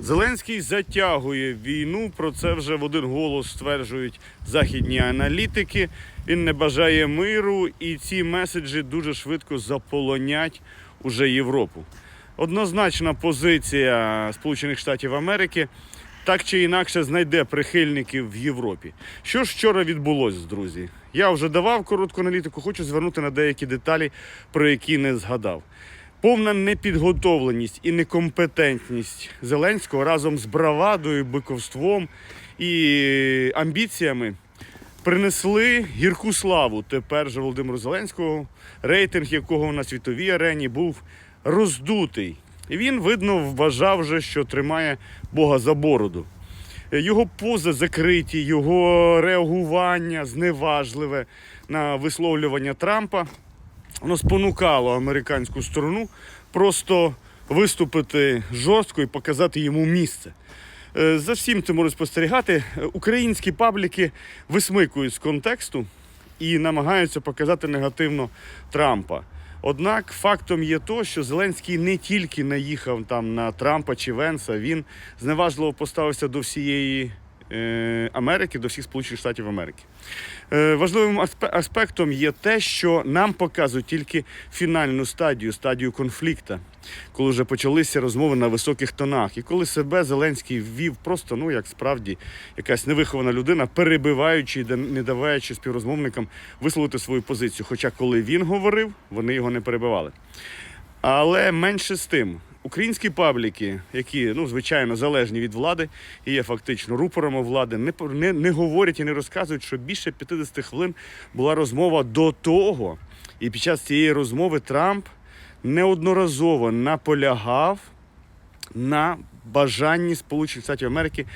Зеленський затягує війну. Про це вже в один голос стверджують західні аналітики. Він не бажає миру, і ці меседжі дуже швидко заполонять уже Європу. Однозначна позиція Сполучених Штатів Америки так чи інакше знайде прихильників в Європі. Що ж вчора відбулося, друзі? Я вже давав коротку аналітику, хочу звернути на деякі деталі, про які не згадав. Повна непідготовленість і некомпетентність Зеленського разом з бравадою, биковством і амбіціями принесли гірку славу тепер же Володимиру Зеленського, рейтинг якого на світовій арені був роздутий. І він, видно, вважав вже, що тримає Бога за бороду. Його пози закриті, його реагування зневажливе на висловлювання Трампа воно спонукало американську сторону просто виступити жорстко і показати йому місце. Е, За всім цим можна спостерігати. Українські пабліки висмикують з контексту і намагаються показати негативно Трампа. Однак фактом є то, що Зеленський не тільки наїхав там на Трампа чи Венса, він зневажливо поставився до всієї Америки, до всіх Сполучених Штатів Америки. Е, Важливим аспе- аспектом є те, що нам показують тільки фінальну стадію, стадію конфлікту, коли вже почалися розмови на високих тонах. І коли себе Зеленський ввів просто, ну як справді, якась невихована людина, перебиваючи і не даваючи співрозмовникам висловити свою позицію. Хоча коли він говорив, вони його не перебивали. Але менше з тим, українські пабліки, які ну звичайно залежні від влади і є фактично рупорами влади, не, не, не говорять і не розказують, що більше 50 хвилин була розмова до того. І під час цієї розмови Трамп неодноразово наполягав на бажанні Сполучених Штатів Америки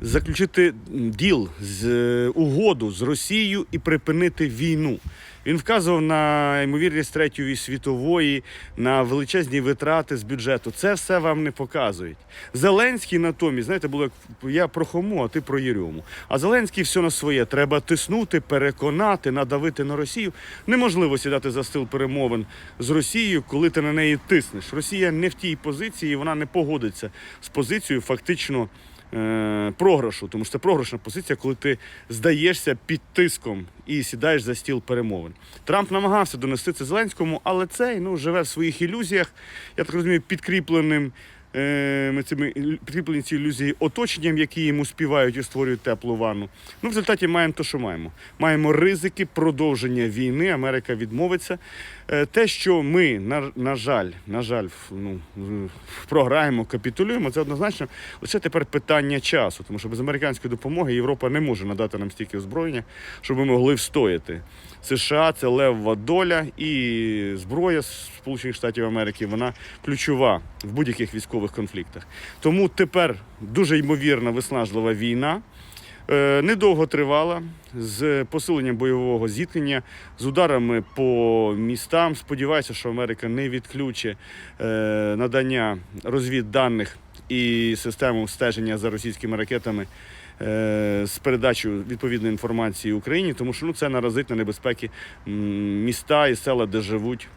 заключити діл з е, угоду з Росією і припинити війну. Він вказував на ймовірність третьої світової, на величезні витрати з бюджету. Це все вам не показують. Зеленський натомість, знаєте, було як я про хому, а ти про Єрьому. А Зеленський все на своє. Треба тиснути, переконати, надавити на Росію. Неможливо сідати за стіл перемовин з Росією, коли ти на неї тиснеш. Росія не в тій позиції, вона не погодиться з позицією фактично е, програшу, тому що це програшна позиція, коли ти здаєшся під тиском і сідаєш за стіл перемовин. Трамп намагався донести це Зеленському, але цей ну, живе в своїх ілюзіях, я так розумію, підкріпленим. е, ми Цими підкріплені ці ілюзії оточенням, які йому співають і створюють теплу ванну. Ну, в результаті маємо те, що маємо. Маємо ризики продовження війни. Америка відмовиться. Е, Те, що ми, на, на жаль, на жаль, ну, програємо, капітулюємо, це однозначно лише тепер питання часу, тому що без американської допомоги Європа не може надати нам стільки озброєння, щоб ми могли встояти. США це левова доля і зброя Сполучених Штатів Америки вона ключова в будь-яких військових конфліктах. Тому тепер дуже ймовірна виснажлива війна. Е, Недовго тривала з посиленням бойового зіткнення, з ударами по містам. Сподіваюся, що Америка не відключить е, надання розвідданих і систему стеження за російськими ракетами з передачею відповідної інформації Україні, тому що ну, це наразить на небезпеки міста і села, де живуть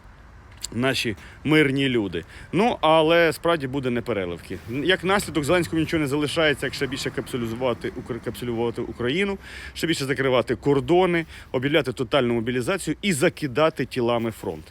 наші мирні люди. Ну, але справді буде непереливки. Як наслідок Зеленському нічого не залишається, як ще більше капсулізувати, Укр- капсулювати Україну, ще більше закривати кордони, об'являти тотальну мобілізацію і закидати тілами фронт.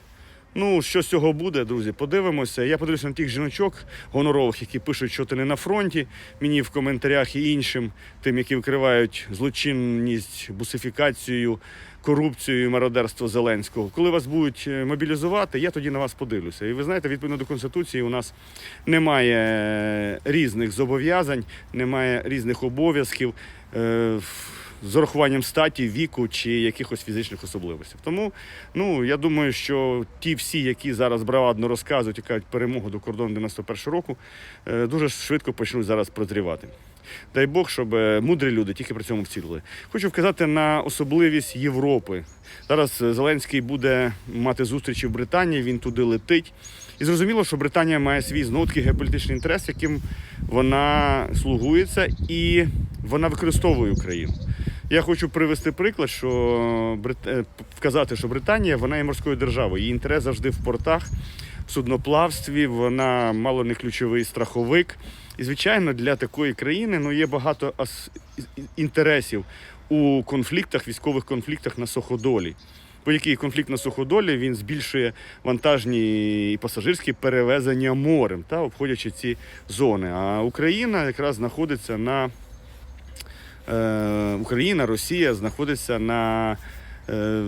Ну, що з цього буде, друзі, подивимося. Я подивлюся на тих жіночок гонорових, які пишуть, що ти не на фронті. Мені в коментарях і іншим, тим, які викривають злочинність, бусифікацію, корупцію мародерство Зеленського. Коли вас будуть е, мобілізувати, я тоді на вас подивлюся. І ви знаєте, відповідно до Конституції, у нас немає е, різних зобов'язань, немає різних обов'язків. З урахуванням статі, віку чи якихось фізичних особливостей. Тому ну я думаю, що ті всі, які зараз бравадно розказують і кажуть перемогу до кордону 91 року, е, дуже швидко почнуть зараз прозрівати. Дай Бог, щоб е, мудрі люди тільки при цьому вцілили. Хочу вказати на особливість Європи. Зараз е, Зеленський буде мати зустрічі в Британії, він туди летить. І зрозуміло, що Британія має свій знову таки геополітичний інтерес, яким вона слугується і вона використовує Україну. Я хочу привести приклад, що е, вказати, що Британія вона є морською державою. Її інтерес завжди в портах, в судноплавстві. Вона мало не ключовий страховик. І, звичайно, для такої країни ну, є багато інтересів у конфліктах, військових конфліктах на суходолі. Будь-який конфлікт на суходолі він збільшує вантажні і пасажирські перевезення морем, та, обходячи ці зони. А Україна якраз знаходиться на е, Україна, Росія знаходиться на е,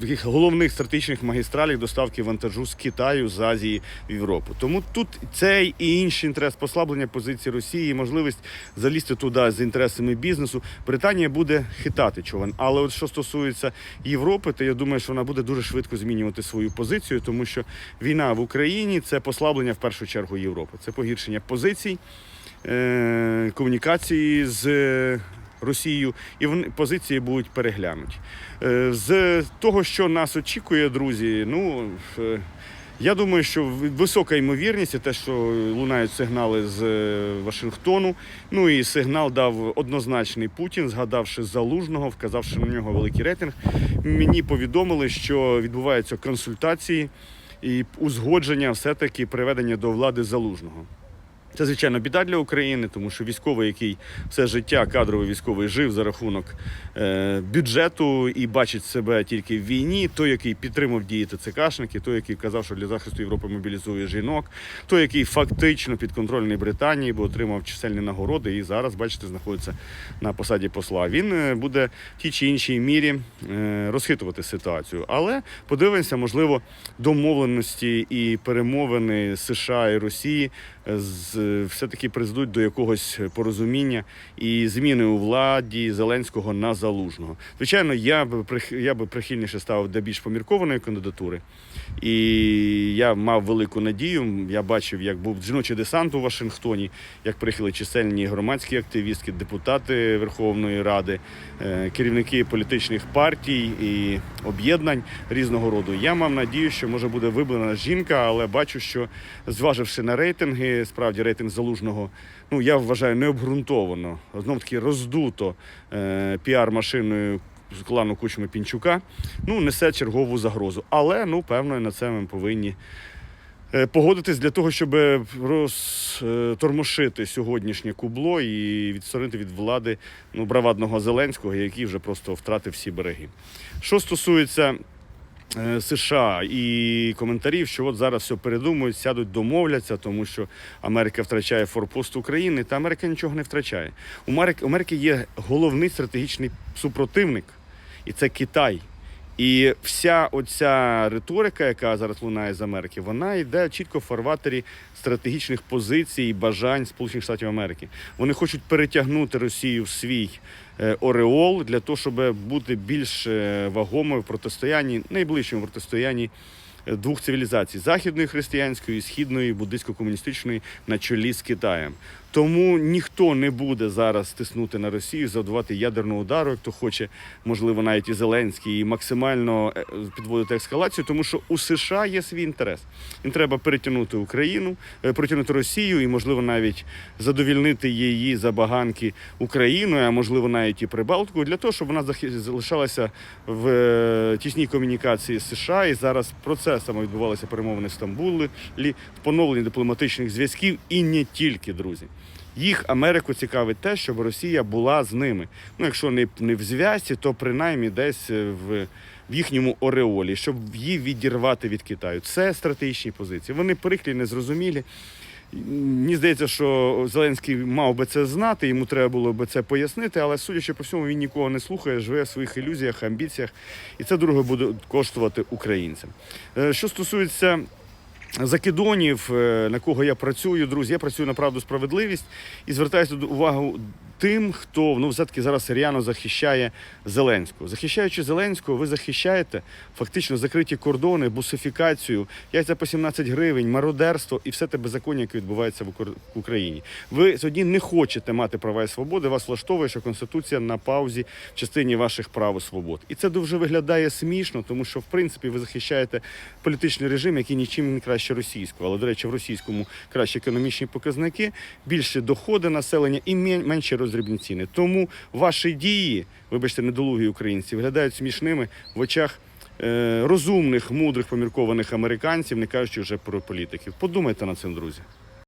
таких головних стратегічних магістралях доставки вантажу з Китаю, з Азії в Європу. Тому тут цей і інший інтерес послаблення позиції Росії, можливість залізти туди з інтересами бізнесу. Британія буде хитати човен. Але от що стосується Європи, то я думаю, що вона буде дуже швидко змінювати свою позицію, тому що війна в Україні це послаблення в першу чергу Європи, це погіршення позицій е, комунікації з Росією, і вони позиції будуть переглянуті. Е, З того, що нас очікує, друзі, ну. е, Я думаю, що висока ймовірність, і те, що лунають сигнали з е, Вашингтону. Ну і сигнал дав однозначний Путін, згадавши залужного, вказавши на нього великий рейтинг. Мені повідомили, що відбуваються консультації і узгодження все-таки приведення до влади залужного. Це, звичайно, біда для України, тому що військовий, який все життя кадровий військовий жив за рахунок е, бюджету і бачить себе тільки в війні, той, який підтримав дії ТЦКшники, той, який казав, що для захисту Європи мобілізує жінок, той, який фактично підконтрольний Британії, бо отримав чисельні нагороди і зараз, бачите, знаходиться на посаді посла. Він е, буде в тій чи іншій мірі е, розхитувати ситуацію. Але подивимося, можливо, домовленості і перемовини США і Росії все-таки призведуть до якогось порозуміння і зміни у владі Зеленського на залужного. Звичайно, я прих- я би прихильніше ставив до більш поміркованої кандидатури. І я мав велику надію. Я бачив, як був жіночий десант у Вашингтоні, як приїхали чисельні громадські активістки, депутати Верховної Ради, е, керівники політичних партій і об'єднань різного роду. Я мав надію, що може буде вибрана жінка, але бачу, що зваживши на рейтинги, справді рейтинг залужного, ну я вважаю необґрунтовано, знов таки роздуто е, піар-машиною з клану Кучми Пінчука, ну несе чергову загрозу. Але ну певно на це ми повинні. е, Погодитись для того, щоб розтормошити сьогоднішнє кубло і відсторонити від влади ну, бравадного Зеленського, який вже просто втратив всі береги. Що стосується США і коментарів, що от зараз все передумують, сядуть, домовляться, тому що Америка втрачає форпост України, та Америка нічого не втрачає. У Америки, є головний стратегічний супротивник, і це Китай. І вся оця риторика, яка зараз лунає з Америки, вона йде чітко в фарватері стратегічних позицій і бажань Сполучених Штатів Америки. Вони хочуть перетягнути Росію в свій е, ореол для того, щоб бути більш е, вагомою в протистоянні, найближчому протистоянні е, двох цивілізацій західної християнської і східної буддистсько-комуністичної на чолі з Китаєм. Тому ніхто не буде зараз тиснути на Росію, завдавати ядерного удару, як то хоче, можливо, навіть і Зеленський, і максимально е, підводити ескалацію, тому що у США є свій інтерес. Їм треба перетягнути Україну, е, перетягнути Росію і, можливо, навіть задовільнити її забаганки Україною, а можливо, навіть і Прибалтикою, для того, щоб вона залишалася в е, тісній комунікації з США. І зараз процесами відбувалися перемовини в Стамбулі, поновлення дипломатичних зв'язків і не тільки, друзі. Їх Америку цікавить те, щоб Росія була з ними. Ну, якщо не, не в зв'язці, то принаймні десь е, в, в їхньому ореолі, щоб її відірвати від Китаю. Це стратегічні позиції. Вони прикрі, незрозумілі. Мені здається, що Зеленський мав би це знати, йому треба було би це пояснити, але судячи по всьому, він нікого не слухає, живе в своїх ілюзіях, амбіціях, і це друге буде коштувати українцям. Е, Що стосується закидонів, е, на кого я працюю, друзі, я працюю на правду справедливість і звертаюся до увагу тим, хто ну, все-таки зараз серйозно захищає Зеленського. Захищаючи Зеленського, ви захищаєте фактично закриті кордони, бусифікацію, яйця по 17 гривень, мародерство і все те беззаконня, яке відбувається в Укр- Україні. Ви сьогодні не хочете мати права і свободи. Вас влаштовує, що Конституція на паузі в частині ваших прав і свобод. І це дуже виглядає смішно, тому що в принципі ви захищаєте політичний режим, який нічим не краще російського. Але, до речі, в російському краще економічні показники, більше доходи населення і мен- менші роздрібні. Тому ваші дії, вибачте, недолугі українці, виглядають смішними в очах. е, Розумних, мудрих, поміркованих американців, не кажучи вже про політиків. Подумайте над цим, друзі.